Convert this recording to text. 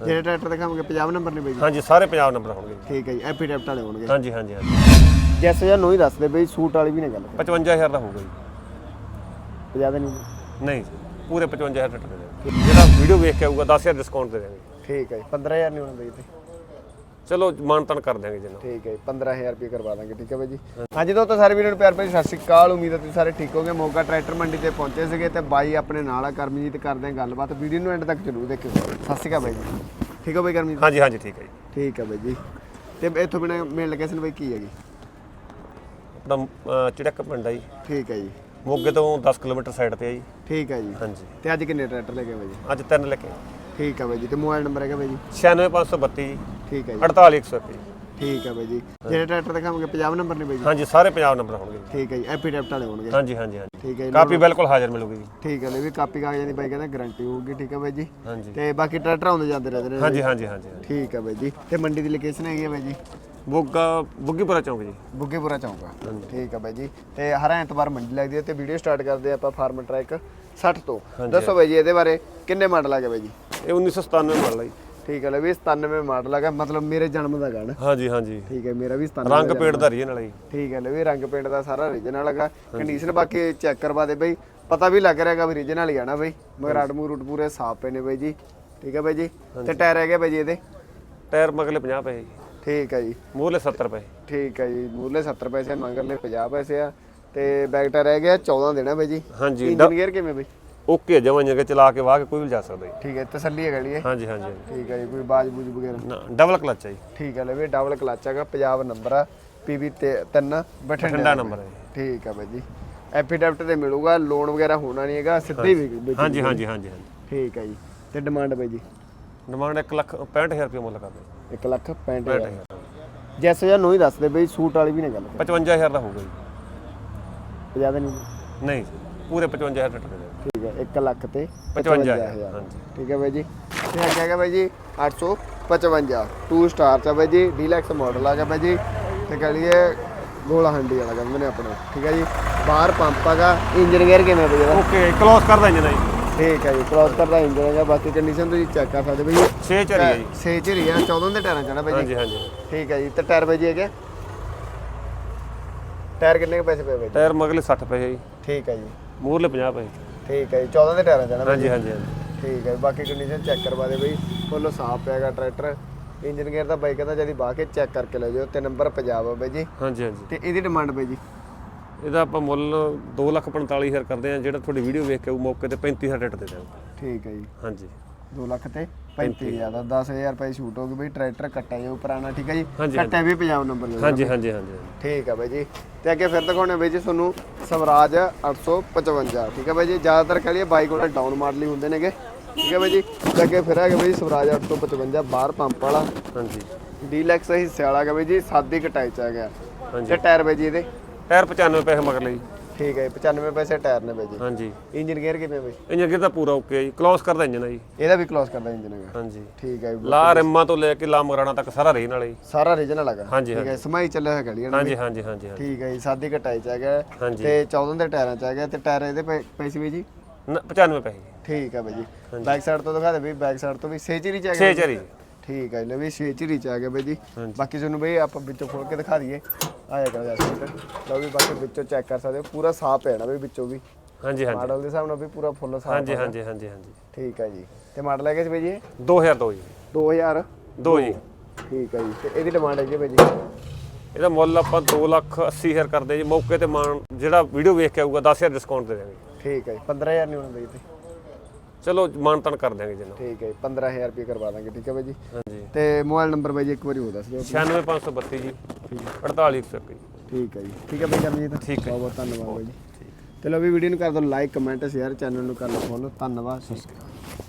ਜਿਹੜੇ ਟਰੈਕਟਰ ਦਿਖਾਵਾਂਗੇ 50 ਨੰਬਰ ਨੇ ਬਾਈ ਹਾਂਜੀ ਸਾਰੇ ਪੰਜਾਬ ਨੰਬਰ ਹੋਣਗੇ। ਠੀਕ ਹੈ ਜੀ ਐਪੀ ਡੈਪਟ ਵਾਲੇ ਹੋਣਗੇ। ਹਾਂਜੀ ਹਾਂਜੀ ਹਾਂਜੀ। ਜੈਸੇ ਜਾਂ ਨੂੰ ਹੀ ਦੱਸਦੇ ਬਈ ਸੂਟ ਵਾਲੀ ਵੀ ਨੇ ਗੱਲ 55000 ਦਾ ਹੋਊਗਾ ਜੀ। 50 ਦੇ ਨਹੀਂ ਨਹੀਂ ਪੂਰੇ 55000 ਟੱਟ ਦੇ ਜਿਹੜਾ ਵੀਡੀਓ ਵੇਖ ਕੇ ਆਊਗਾ 10000 ਡਿਸਕਾਊਂਟ ਦੇ ਦੇਵਾਂਗੇ ਠੀਕ ਹੈ ਜੀ 15000 ਨਹੀਂ ਹੋਣਾ ਬਈ ਤੇ ਚਲੋ ਮਾਨਤਨ ਕਰ ਦਿਆਂਗੇ ਜੀ ਠੀਕ ਹੈ ਜੀ 15000 ਰੁਪਏ ਕਰਵਾ ਦਾਂਗੇ ਠੀਕ ਹੈ ਬਾਈ ਜੀ। ਹਾਂਜੀ ਦੋਸਤੋ ਸਾਰੇ ਵੀਰਾਂ ਨੂੰ ਪਿਆਰ ਭਰੀ ਸਤਿ ਸ਼੍ਰੀ ਅਕਾਲ। ਉਮੀਦ ਹੈ ਤੁਸੀਂ ਸਾਰੇ ਠੀਕ ਹੋਗੇ ਮੋਗਾ ਟਰੈਕਟਰ ਮੰਡੀ ਤੇ ਪਹੁੰਚੇ ਸੀਗੇ ਤੇ ਬਾਈ ਆਪਣੇ ਨਾਲ ਆ ਕਰਮਜੀਤ ਕਰਦੇ ਆ ਗੱਲਬਾਤ। ਵੀਡੀਓ ਨੂੰ ਐਂਡ ਤੱਕ ਜ਼ਰੂਰ ਦੇਖਿਓ। ਸਤਿ ਸ਼੍ਰੀ ਅਕਾਲ ਬਾਈ ਜੀ। ਠੀਕ ਹੋ ਬਾਈ ਕਰਮਜੀਤ? ਹਾਂਜੀ ਹਾਂਜੀ ਠੀਕ ਹੈ ਜੀ। ਠੀਕ ਹੈ ਬਾਈ ਜੀ। ਤੇ ਇੱਥੋਂ ਬਿਨਾ ਮੇਨ ਲੋਕੇਸ਼ਨ ਬਾਈ ਕੀ ਹੈਗੀ? ਆਪਣਾ ਅਹ, ਚਿੜਕ ਪਿੰਡ ਆ ਜੀ। ਠੀਕ ਹੈ ਜੀ। ਮੋਗੇ ਤੋਂ 10 ਕਿਲੋਮੀਟਰ ਸਾਈਡ ਤੇ ਆ ਜੀ। ਠੀਕ ਹੈ ਜੀ। ਹਾਂਜੀ। ਤੇ ਅੱਜ ਕਿੰਨੇ ਟਰੈਕਟਰ ਲੈ ਕੇ ਬਾਈ ਜੀ? ਅੱਜ ਤਿੰਨ ਲੈ ਕੇ ਠੀਕ ਹੈ ਬਾਈ ਜੀ। ਤੇ ਮੋਬਾਈਲ ਨੰਬਰ ਹੈਗਾ ਬਾਈ ਜੀ? 96532 ਜੀ। ਠੀਕ ਹੈ ਜੀ। 48101 ਜੀ ਠੀਕ ਹੈ ਬਾਈ ਜੀ। ਜਿਹੜੇ ਟਰੈਕਟਰ ਦਿਖਾਵਾਂਗੇ 50 ਨੰਬਰ ਨੇ ਬਾਈ ਜੀ। ਹਾਂਜੀ ਸਾਰੇ ਪੰਜਾਬ ਨੰਬਰ ਹੋਣਗੇ। ਠੀਕ ਹੈ ਜੀ ਐਪੀ ਡੈਪਟ ਵਾਲੇ ਹੋਣਗੇ। ਹਾਂਜੀ ਹਾਂਜੀ ਹਾਂਜੀ। ਠੀਕ ਹੈ ਜੀ ਕਾਪੀ ਬਿਲਕੁਲ ਹਾਜ਼ਰ ਮਿਲੂਗੀ ਜੀ। ਠੀਕ ਹੈ ਲੈ ਵੀ ਕਾਪੀ ਕਾਗਜ਼ਾਂ ਦੀ ਬਾਈ ਕਹਿੰਦਾ ਗਾਰੰਟੀ ਹੋਊਗੀ ਠੀਕ ਹੈ ਬਾਈ ਜੀ। ਹਾਂਜੀ। ਤੇ ਬਾਕੀ ਟਰੈਕਟਰ ਆਉਂਦੇ ਜਾਂਦੇ ਰਹਿੰਦੇ ਨੇ। ਹਾਂਜੀ ਹਾਂਜੀ ਹਾਂਜੀ ਹਾਂਜੀ। ਠੀਕ ਹੈ ਬਾਈ ਜੀ। ਤੇ ਮੰਡੀ ਦੀ ਲੋਕੇਸ਼ਨ ਹੈਗੀ ਹੈ ਬਾਈ ਜੀ? ਬੁੱਗਾ ਬੁੱਗੀਪੁਰਾ ਚੌਂਕ ਜੀ। ਬੁੱਗੇਪੁਰਾ ਚੌਂਕਾ ਠੀਕ ਹੈ ਬਾਈ ਜੀ। ਤੇ ਹਰ ਐਤਵਾਰ ਮੰਡੀ ਲੱਗਦੀ ਹੈ ਤੇ ਵੀਡੀਓ ਸਟਾਰਟ ਕਰਦੇ ਆਪਾਂ ਫਾਰਮ ਟਰੈਕ 60 ਤੋਂ। ਦੱਸੋ ਬਾਈ ਜੀ ਇਹਦੇ ਬਾਰੇ ਕਿੰਨੇ ਮਾਡਲ ਆ ਗਏ ਬਾਈ ਜੀ? ਇਹ 1997 ਮਾਡਲ ਆ ਜੀ। ਠੀਕ ਹੈ ਲੈ ਵੀ 97 ਮਾਡਲ ਗਿਆ ਮਤਲਬ ਮੇਰੇ ਜਨਮ ਦਾ ਗਾਣਾ। ਹਾਂਜੀ ਹਾਂਜੀ। ਠੀਕ ਹੈ ਮੇਰਾ ਵੀ 97 ਰੰਗ ਪੇੜ ਦਾ ਰੀਏ ਨਾਲ ਜੀ। ਠੀਕ ਹੈ ਲੈ ਵੀ ਰੰਗ ਪੇਂਟ ਦਾ ਸਾਰਾ ਰੀਜਨਲ ਹੈਗਾ। ਕੰਡੀਸ਼ਨ ਬਾਕੀ ਚੈੱਕ ਕਰਵਾ ਦੇ ਬਈ। ਪਤਾ ਵੀ ਲੱਗ ਰਿਹਾਗਾ ਵੀ ਰੀਜਨਲ ਹੀ ਆ ਨਾ ਬਈ। ਮਗਰ ਅੜਮੂ ਰੂਟ ਪੂਰੇ ਸਾਫ਼ ਪਏ ਨੇ ਬਈ ਜੀ। ਠੀਕ ਹੈ ਬਈ ਜੀ। ਤੇ ਟਾਇਰ ਹੈਗੇ ਬਈ ਜੀ ਇਹਦੇ? ਟਾਇਰ ਮਗਲੇ 50 ਪਏ ਠੀਕ ਹੈ ਜੀ। ਮੂਹਰਲੇ 70 ਪਏ। ਠੀਕ ਹੈ ਜੀ ਮੂਲੇ 70 ਪੈਸੇ ਮੰਗਰਲੇ 50 ਪੈਸੇ ਆ। ਤੇ ਬੈਕ ਟਾਇਰ ਰਹਿ ਗਿਆ 14 ਦੇਣਾ ਬਈ ਜੀ। ਹਾਂਜੀ। ਇੰਜਨ ਗੇਅਰ ਕਿਵੇਂ ਬਈ? ਓਕੇ ਜਮਾਂ ਜਗ੍ਹਾ ਚਲਾ ਕੇ ਵਾਹ ਕੇ ਕੋਈ ਵੀ ਜਾ ਸਕਦਾ ਜੀ। ਠੀਕ ਹੈ ਤਸੱਲੀ ਹੈ ਇਹ। ਹਾਂਜੀ ਹਾਂਜੀ ਹਾਂਜੀ। ਠੀਕ ਹੈ ਜੀ ਕੋਈ ਬਾਜ ਬੂਜ ਵਗੈਰਾ? ਨਾ ਡਬਲ ਕਲਚ ਹੈ ਜੀ। ਠੀਕ ਹੈ ਲੈ ਵੀ ਡਬਲ ਕਲਚ ਹੈਗਾ ਪੰਜਾਬ ਨੰਬਰ ਆ ਪੀਬੀ 3 ਬਠਿੰਡਾ ਠੰਡਾ ਨੰਬਰ ਹੈ। ਠੀਕ ਹੈ ਬਾਈ ਜੀ। ਤੇ ਮਿਲੂਗਾ ਲੋਨ ਵਗੈਰਾ ਹੋਣਾ ਨਹੀਂ ਹੈਗਾ ਸਿੱਧੇ ਹੀ ਹਾਂਜੀ ਹਾਂਜੀ ਹਾਂਜੀ ਹਾਂਜੀ। ਠੀਕ ਹੈ ਜੀ। ਤੇ ਡਿਮਾਂਡ ਬਾਈ ਜੀ? ਡਿਮਾਂਡ 1 ਲੱਖ 65000 ਰੁਪਏ ਮੁੱਲ ਕਰਦੇ 1 ਲੱਖ 65000 ਜੈਸੇ ਜਾਂ ਨੂੰ ਹੀ ਦੱਸਦੇ ਬਈ ਸੂਟ ਵਾਲੀ ਵੀ ਨੇ ਗੱਲ। 55000 ਦਾ ਹੋਊਗਾ ਜੀ। ਜ਼ਿਆਦਾ ਨਹੀਂ। ਨਹੀਂ ਪੂਰੇ 55000 ਟੱਟ ਦੇ ਦੇਵਾਂਗੇ। ਠੀਕ ਹੈ 1 ਲੱਖ ਤੇ 55000 ਹਾਂਜੀ। ਠੀਕ ਹੈ ਬਾਈ ਜੀ। ਤੇ ਅੱਗੇ ਹੈਗਾ ਬਾਈ ਜੀ 855 2 ਸਟਾਰ ਚ ਬਾਈ ਜੀ ਡੀਲੈਕਸ ਮਾਡਲ ਆ ਗਿਆ ਬਾਈ ਜੀ। ਤੇ ਕਹ ਲਈਏ ਗੋਲਾ ਹੰਡੀ ਵਾਲਾ ਕਹਿੰਦੇ ਨੇ ਆਪਣੇ। ਠੀਕ ਹੈ ਜੀ ਬਾਹਰ ਪੰਪ ਹੈਗਾ ਇੰਜਨ ਗੇਅਰ ਕਿਵੇਂ ਬਈ ਇਹਦਾ? ਓਕੇ ਕਲੋਜ਼ ਕਰਦਾ ਇੰਜਨ ਹੈ ਜੀ। ਠੀਕ ਹੈ ਜੀ ਕ੍ਰਾਸ ਕਰਦਾ ਇੰਜਨ ਹੈਗਾ ਬਾਕੀ ਕੰਡੀਸ਼ਨ ਤੁਸੀਂ ਚੈੱਕ ਕਰ ਸਕਦੇ ਬਈ 6 ਚਰੀ ਹੈ ਜੀ। ਸੇ ਝਰੀ ਆ 14 ਦੇ ਟਾਇਰਾਂ ਚੜਾ ਬਾਈ ਜੀ। ਹਾਂਜੀ ਹਾਂਜੀ ਠੀਕ ਹੈ ਜੀ ਤੇ ਟਾਇਰ ਬਾਈ ਜੀ ਹੈਗੇ ਟਾਇਰ ਕਿੰਨੇ ਪੈਸੇ ਪਏ ਬਾਈ? ਟਾਇਰ ਮਗਲੇ 60 ਪਏ ਜੀ। ਠੀਕ ਹੈ ਜੀ। ਮੂਹਰਲੇ 50 ਪਏ। ਠੀਕ ਹੈ ਜੀ 14 ਦੇ ਟਾਇਰਾਂ ਚੜਾ ਹਾਂਜੀ ਹਾਂਜੀ ਹਾਂਜੀ। ਠੀਕ ਹੈ ਬਾਕੀ ਕੰਡੀਸ਼ਨ ਚੈੱਕ ਕਰਵਾ ਦੇ ਬਈ ਫੁੱਲ ਸਾਫ਼ ਪਿਆਗਾ ਟਰੈਕਟਰ। ਇੰਜਨ ਗੇਅਰ ਦਾ ਬਾਈ ਕਹਿੰਦਾ ਜਦੀ ਬਾਹ ਕੇ ਚੈੱਕ ਕਰਕੇ ਲੈ ਜਾਓ ਤੇ ਨੰਬਰ ਪੰਜਾਬ ਆ ਬਾਈ ਜੀ। ਹਾਂਜੀ ਹਾਂਜੀ। ਤੇ ਇਹਦੀ ਡਿਮਾਂਡ ਬਾਈ ਜੀ? ਇਹਦਾ ਆਪਾਂ ਮੁੱਲ 245000 ਕਰਦੇ ਆ ਜਿਹੜਾ ਤੁਹਾਡੀ ਵੀਡੀਓ ਵੇਖ ਕੇ ਉਹ ਮੌਕੇ ਤੇ 35000 ਰੇਟ ਦੇ ਦਾਂਗੇ ਠੀਕ ਹੈ ਜੀ। ਹਾਂਜੀ। 2 ਲੱਖ ਤੇ 35000 ਦਾ 10000 ਰੁਪਏ ਛੂਟ ਹੋ ਗਈ ਬਈ ਟਰੈਕਟਰ ਕੱਟਿਆ ਜਾਊ ਪੁਰਾਣਾ ਠੀਕ ਹੈ ਜੀ? ਕੱਟਿਆ ਵੀ ਪੰਜਾਬ ਨੰਬਰ ਹਾਂਜੀ ਹਾਂਜੀ ਹਾਂਜੀ। ਠੀਕ ਹੈ ਬਾਈ ਜੀ। ਤੇ ਅੱਗੇ ਫਿਰ ਦਿਖਾਉਣੇ ਬਾਈ ਜੀ ਤੁਹਾਨੂੰ ਸਵਰਾਜ 855 ਠੀਕ ਹੈ ਬਾਈ ਜੀ? ਜ਼ਿਆਦਾਤਰ ਕਹ ਲਈਏ ਬਾਈਕ ਉਹਦਾ ਡਾਊਨ ਮਾਡਲ ਹੀ ਹੁੰਦੇ ਨੇਗੇ ਠੀਕ ਹੈ ਬਾਈ ਜੀ? ਤੇ ਅੱਗੇ ਫਿਰ ਹੈਗਾ ਬਾਈ ਸਵਰਾਜ 855 ਬਾਹਰ ਪੰਪ ਵਾਲਾ। ਹਾਂਜੀ। ਡੀਲੈਕਸ ਹਿੱਸੇ ਵਾਲਾ ਹੈਗਾ ਬਾਈ ਜੀ ਸਾਦੀ ਕਟਾਈ ਚ ਆ ਗਿਆ। ਤੇ ਟਾਇਰ ਬਾਈ ਜੀ ਇਹਦੇ? ਟਾਇਰ 95 ਪੈਸੇ ਮਗਲੇ ਜੀ। ਠੀਕ ਹੈ ਜੀ, 95 ਪੈਸੇ ਟਾਇਰ ਨੇ ਬਾਈ ਜੀ। ਹਾਂਜੀ। ਇੰਜਨ ਗੇਅਰ ਕਿਵੇਂ ਬਾਈ? ਇੰਜਨ ਅੱਗੇ ਤਾਂ ਪੂਰਾ ਓਕੇ ਜੀ ਕਲੋਜ਼ ਕਰਦਾ ਇੰਜਨ ਹੈ ਜੀ। ਇਹਦਾ ਵੀ ਕਲੋਜ਼ ਕਰਦਾ ਇੰਜਨ ਹੈਗਾ। ਹਾਂਜੀ। ਠੀਕ ਹੈ ਜੀ, ਲਾ ਰਿਮਾਂ ਤੋਂ ਲੈ ਕੇ ਲਾ ਮਗਰਾਣਾ ਤੱਕ ਸਾਰਾ ਰੇ ਨਾਲ ਜੀ। ਸਾਰਾ ਰੀਜਨਲ ਹੈਗਾ। ਹਾਂਜੀ, ਠੀਕ ਹੈ ਸਮਾਈ ਚੱਲਿਆ ਹੋਇਆ ਗੜੀ ਹਾਂਜੀ ਹਾਂਜੀ ਹਾਂਜੀ ਹਾਂਜੀ। ਠੀਕ ਹੈ ਜੀ ਸਾਦੀ ਕਟਾਈ ਚ ਹਾਂਜੀ। ਤੇ 14 ਦੇ ਟਾਇਰਾਂ ਚ ਗਿਆ ਤੇ ਟਾਇਰ ਇਹਦੇ ਪੈ- ਪੈਸੇ ਵੀ ਜੀ? ਨ- 95 ਪੈਸੇ। ਠੀਕ ਹੈ ਬਾਈ ਜੀ। ਬੈਕ ਸਾਈਡ ਤੋਂ ਦਿਖਾ ਦੇ ਵੀ ਬੈਕ ਸਾਈਡ ਤੋਂ ਵੀ ਸੇਚਰੀ ਚ ਆ 6 ਗਿਆ ਚਰੀ। ਠੀਕ ਹੈ ਲੈ ਵੀ ਸੇਚਰੀ ਚ ਆ ਗਿਆ ਬਾਈ ਜੀ। ਬਾਕੀ ਤੁਹਾਨੂੰ ਬਈ ਆਪਾਂ ਵਿੱਚੋਂ ਖੋਲ ਕੇ ਦਿਖਾ ਦਈਏ। ਆਇਆ ਕਰ ਜਸ ਲਓ ਵੀ ਬਾਕੀ ਵਿੱਚੋਂ ਚੈੱਕ ਕਰ ਸਕਦੇ ਹੋ ਪੂਰਾ ਸਾਫ਼ ਹੈ ਨਾ ਬਈ ਵਿੱਚੋਂ ਵੀ। ਹਾਂਜੀ ਹਾਂਜੀ। ਮਾਡਲ ਦੇ ਹਿਸਾਬ ਨਾਲ ਵੀ ਪੂਰਾ ਫੁੱਲ ਸਾਫ਼ ਹਾਂਜੀ ਹਾਂਜੀ ਹਾਂਜੀ ਹਾਂਜੀ। ਠੀਕ ਹੈ ਜੀ। ਤੇ ਮਾਡਲ ਹੈਗਾ ਸੀ ਬਾਈ ਜੀ ਇਹ? 2002 ਜੀ। 2000 ਦੋ ਜੀ। ਠੀਕ ਹੈ ਜੀ। ਤੇ ਇਹਦੀ ਡਿਮਾਂਡ ਹੈਗੀ ਬਾਈ ਜੀ? ਇਹਦਾ ਮੁੱਲ ਆਪਾਂ 2 ਲੱਖ 80 ਹਜ਼ਾਰ ਕਰਦੇ ਜੀ। ਮੌਕੇ ਤੇ ਮਾਨ ਜਿਹੜਾ ਵੀਡੀਓ ਵੇਖ ਕੇ ਆਊਗਾ 10000 ਡਿਸਕਾਊਂਟ ਦੇ ਦੇਵਾਂਗੇ। ਠੀਕ ਹੈ ਜੀ। 15000 ਨਹੀਂ ਹੋਣਾ ਬਾਈ ਤੇ ਚਲੋ ਮਾਨਤਨ ਕਰ ਦਿਆਂਗੇ ਜੀ ਠੀਕ ਹੈ ਜੀ 15000 ਰੁਪਏ ਕਰਵਾ ਦਾਂਗੇ ਠੀਕ ਹੈ ਬਾਈ ਜੀ? ਹਾਂਜੀ। ਤੇ ਮੋਬਾਈਲ ਨੰਬਰ ਬਾਈ ਜੀ ਇੱਕ ਵਾਰੀ ਹੋ ਦੱਸ ਦਿਓ। 96532 ਜੀ 48101 ਜੀ। ਠੀਕ ਹੈ ਜੀ। ਠੀਕ ਹੈ ਬਾਈ ਕਰਮਜੀਤ ਠੀਕ ਹੈ। ਬਹੁਤ ਬਹੁਤ ਧੰਨਵਾਦ ਬਾਈ ਜੀ। ਚਲੋ ਵੀ ਵੀਡੀਓ ਨੂੰ ਕਰ ਦਿਓ ਲਾਈਕ ਕਮੈਂਟ ਸ਼ੇਅਰ ਚੈਨਲ ਨੂੰ ਕਰ ਲਓ ਫੋਲੋ। ਧੰਨਵਾਦ ਸਤਿ ਸ਼੍ਰੀ ਅਕਾਲ।